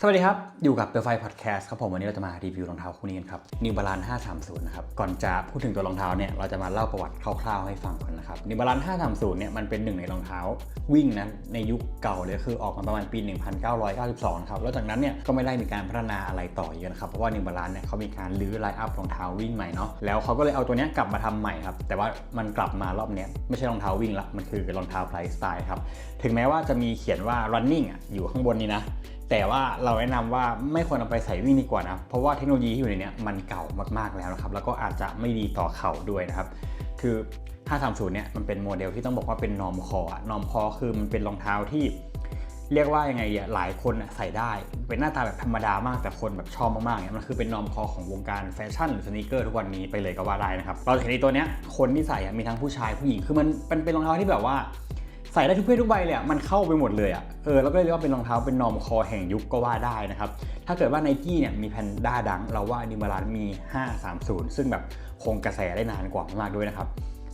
สวัสดีครับ อยู่กับ The Five Podcast ครับผม วันนี้เราจะมารีวิวรองเท้าคู่นี้กันครับ New Balance 530 นะครับ ก่อนจะพูดถึงตัวรองเท้าเนี่ย เราจะมาเล่าประวัติคร่าวๆให้ฟังก่อนนะครับ New Balance 530 เนี่ย มันเป็นหนึ่งในรองเท้าวิ่งนั้นในยุคเก่าเลยคือออกมาประมาณปี 1992 ครับ แล้วจากนั้นเนี่ย ก็ไม่ได้มีการพัฒนาอะไรต่อเยอะนะครับ เพราะว่า New Balance เนี่ยเขามีการรื้อไลน์อัพรองเท้าวิ่งใหม่เนาะ แล้วเขาก็เลยเอาตัวเนี้ยกลับมาทำใหม่ครับ แต่ว่ามันกลับมารอบเนี้ยไม่ใช่รองเท้าวิ่งละ มันคือรองเท้าไ i สไตล์ครับ ถึงแม้ว่าจะมีเขียนว่า running อยู่ข้างบนนี้นะ แต่ว่าเราแนะนำว่าไม่ควรเอาไปใส่วิ่งดีกว่านะ เพราะว่าเทคโนโลยีที่อยู่ในนี้มันเก่ามากๆแล้วนะครับ แล้วก็อาจจะไม่ดีต่อเข่าด้วยนะครับ คือ 530 เนี่ยมันเป็นโมเดลที่ต้องบอกว่าเป็นนอมคอนอมคอคือมันเป็นรองเท้าที่เรียกว่ายังไงอะหลายคนใส่ได้ เป็นหน้าตาแบบธรรมดามากแต่คนแบบชอบมากๆเนี่ยมันคือเป็นนอมคอของวงการแฟชั่นหรือสนคเกอร์ทุกวันนี้ไปเลยก็ว่าได้นะครับ เราเห็นในตัวเนี้ยคนที่ใส่มีทั้งผู้ชายผู้หญิงคือมันเป็นรองเท้าที่แบบว่า ส่ได้ทุกเพศทุกใบเลยอะมันเข้าไปหมดเลยอะเออแล้วก็เรียกว่าเป็นรองเท้าเป็นนอมคอแห่งยุคก็ว่าได้นะครับถ้าเกิดว่าไนกี้เนี่ยมีแพนด้าดัง เราว่านิมาลานมี 530 ซึ่งแบบคงกระแสได้นานกว่ามากๆด้วยนะครับ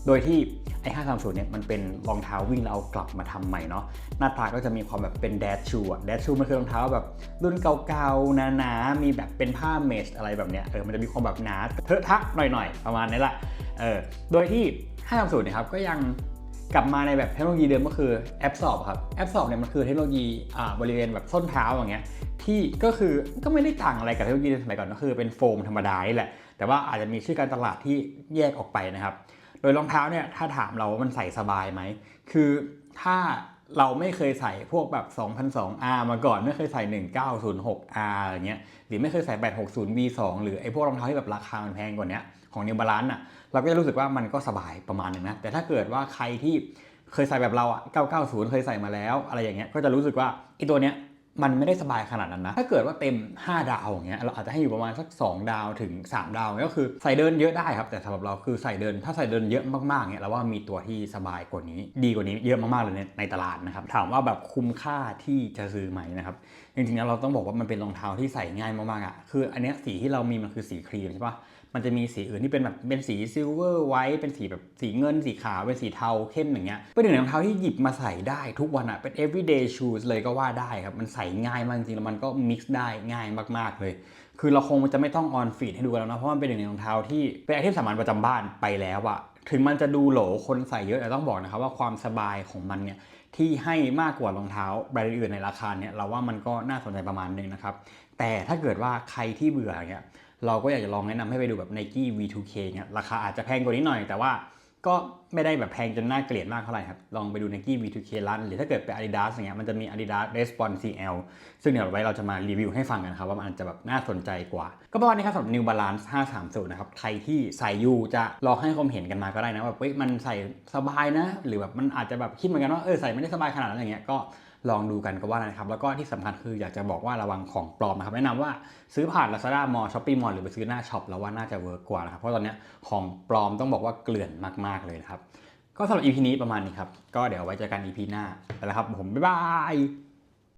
โดยที่ไอ้530เนี่ยมันเป็นรองเท้าวิ่งแล้วเอากลับมาทำใหม่เนาะหน้าตาก็จะมีความแบบเป็นแดชชูอะแดชชูมันคือรองเท้าแบบรุ่นเก่าๆหนาๆมีแบบเป็นผ้าเมชอะไรแบบเนี้ยเออมันจะมีความแบบหนาเทอะทะหน่อยๆ ประมาณนี้แหละเออโดยที่530เนี่ยครับก็ยัง กลับมาในแบบเทคโนโลยีเดิมก็คือแอปสอบครับแอปสอบเนี่ยมันคือเทคโนโลยีบริเวณแบบส้นเท้าอย่างเงี้ยที่ก็คือก็ไม่ได้ต่างอะไรกับเทคโนโลยีสมัยก่อนก็คือเป็นโฟมธรรมดาแหละ แต่ว่าอาจจะมีชื่อการตลาดที่แยกออกไปนะครับ โดยรองเท้าเนี่ยถ้าถามเราว่ามันใส่สบายไหมคือถ้าเราไม่เคยใส่พวกแบบ 2002R มาก่อนไม่เคยใส่ 1906R อะไรเงี้ยหรือไม่เคยใส่ 860V2 หรือไอ้พวกรองเท้าที่แบบราคามันแพงกว่านี้ ของ New Balance อะเราก็จะรู้สึกว่ามันก็สบายประมาณหนึงนะ แต่ถ้าเกิดว่าใครที่เคยใส่แบบเราอะ 990 เคยใส่มาแล้ว อะไรอย่างเงี้ย ก็จะรู้สึกว่าไอ้ตัวเนี้ยมันไม่ได้สบายขนาดนั้นนะ ถ้าเกิดว่าเต็ม 5 ดาวอย่างเงี้ย เราอาจจะให้อยู่ประมาณสัก 2 ดาวถึง 3 ดาว ก็คือใส่เดินเยอะได้ครับ แต่สำหรับเราคือใส่เดิน ถ้าใส่เดินเยอะมากๆเนี่ยเราว่ามีตัวที่สบายกว่านี้ ดีกว่านี้เยอะมากๆเลยในในตลาดนะครับ ถามว่าแบบคุ้มค่าที่จะซื้อไหมนะครับ จริงๆแล้วเราต้องบอกว่ามันเป็นรองเท้าที่ใส่ง่ายมากๆอะ คืออันเนี้ยสีที่เรามีมันคือสีครีมใช่ปะ มันจะมีสีอื่นที่เป็นแบบเป็นสีซิลเวอร์ไวท์เป็นสีแบบสีเงินสีขาวเป็นสีเทาเข้มอย่างเงี้ยเป็นหนึ่งในรองเท้าที่หยิบมาใส่ได้ทุกวันอะเป็น everyday shoes เลยก็ว่าได้ครับ มันใส่ง่ายมากจริงๆแล้วมันก็ mix ได้ง่ายมากๆเลย คือเราคงจะไม่ต้องออนฟีดให้ดูแล้วนะเพราะมันเป็นหนึ่งในรองเท้าที่เป็นไอเทมสามัญประจำบ้านไปแล้วอะถึงมันจะดูโหลคนใส่เยอะแต่ต้องบอกนะครับว่าความสบายของมันเนี่ยที่ให้มากกว่ารองเท้าแบรนด์อื่นในราคาเนี่ยเราว่ามันก็น่าสนใจประมาณหนึงนะครับแต่ถ้าเกิดว่าใครที่เบื่อเนี่ย เราก็อยากจะลองแนะนำให้ไปดูแบบ Nike V2K เนี่ยราคาอาจจะแพงกว่านี้หน่อย แต่ว่าก็ไม่ได้แบบแพงจนน่าเกลียดมากเท่าไหร่ครับ ลองไปดู Nike V2K รันหรือถ้าเกิดเป็น Adidas อย่างเงี้ยมันจะมี Adidas Response CL ซึ่งเดี๋ยวไว้เราจะมารีวิวให้ฟังกันครับ ว่ามันจะแบบน่าสนใจกว่า ก็ประมาณนี้ครับสำหรับ New Balance 530 นะครับ ใครที่ใส่อยู่จะลองให้ความเห็นกันมาก็ได้นะแบบเฮ้ยมันใส่สบายนะ หรือแบบมันอาจจะแบบคิดเหมือนกันว่าเออใส่ไม่ได้สบายขนาดนั้นอย่างเงี้ยก็ ลองดูกันก็ว่านะครับ แล้วก็ที่สำคัญคืออยากจะบอกว่าระวังของปลอมนะครับ แนะนำว่าซื้อผ่าน Lazada Mall Shopee Mall หรือไปซื้อหน้าช็อปแล้วว่าน่าจะเวิร์กกว่านะครับ เพราะตอนนี้ของปลอมต้องบอกว่าเกลื่อนมากๆเลยนะครับ ก็สำหรับ EP นี้ประมาณนี้ครับ ก็เดี๋ยวไว้เจอกัน EP หน้าไปแล้วครับ ผมบ๊ายบาย